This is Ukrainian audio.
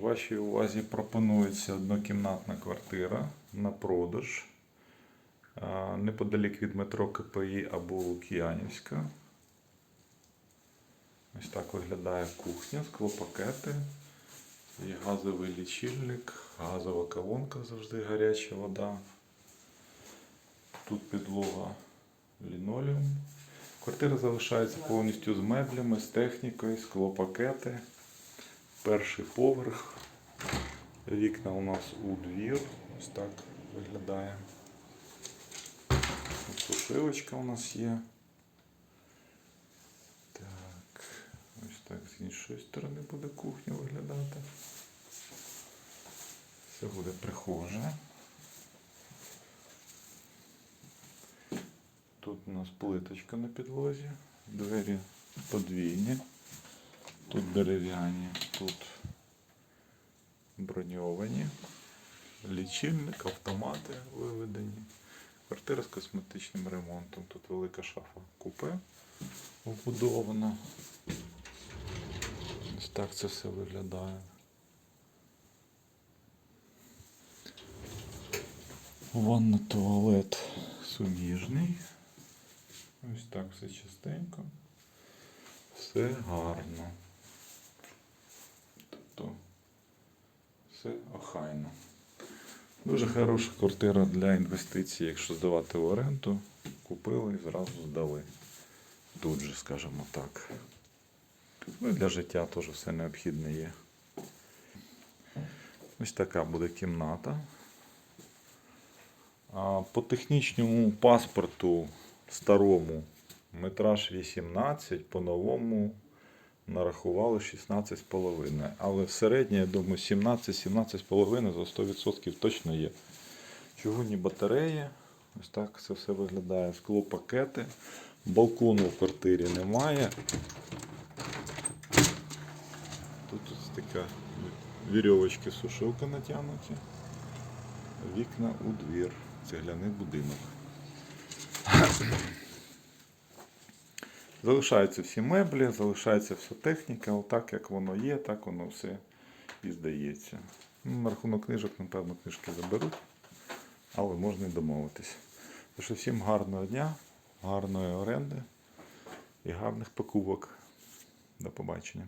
Вашій увазі пропонується однокімнатна квартира на продаж неподалік від метро КПІ або Лук'янівська. Ось так виглядає кухня, склопакети, є газовий лічильник, газова колонка завжди гаряча вода. Тут підлога лінолеум. Квартира залишається повністю з меблями, з технікою, склопакети. Перший поверх. Вікна у нас у двір. Ось так виглядає. Сушилочка у нас є. Так, ось так з іншої сторони буде кухня виглядати. Це буде прихожа. Тут у нас плиточка на підлозі, двері подвійні, тут дерев'яні, тут броньовані, лічильник, автомати виведені. Квартира з косметичним ремонтом. Тут велика шафа купе вбудована. Ось так це все виглядає. Ванна туалет суміжний. Ось так все чистенько. Все гарно. Все охайно. Дуже хороша квартира для інвестицій, якщо здавати в оренду, купили і зразу здали. Тут же, скажімо так. Ну і для життя теж все необхідне є. Ось така буде кімната. А По технічному паспорту старому метраж 18, по новому нарахували 16,5. Але в середньо, я думаю, 17-17,5 за 100% точно є. Чугунні батареї. Ось так це все виглядає. Склопакети. Балкону в квартирі немає. Тут ось така вірьовочки сушилка натягнуті. Вікна у двір. Цегляний будинок. Залишаються всі меблі, залишається вся техніка, отак як воно є, так воно все і здається. Ну, на рахунок книжок, напевно, книжки заберуть, але можна і домовитись. Тож всім гарного дня, гарної оренди і гарних покупок. До побачення.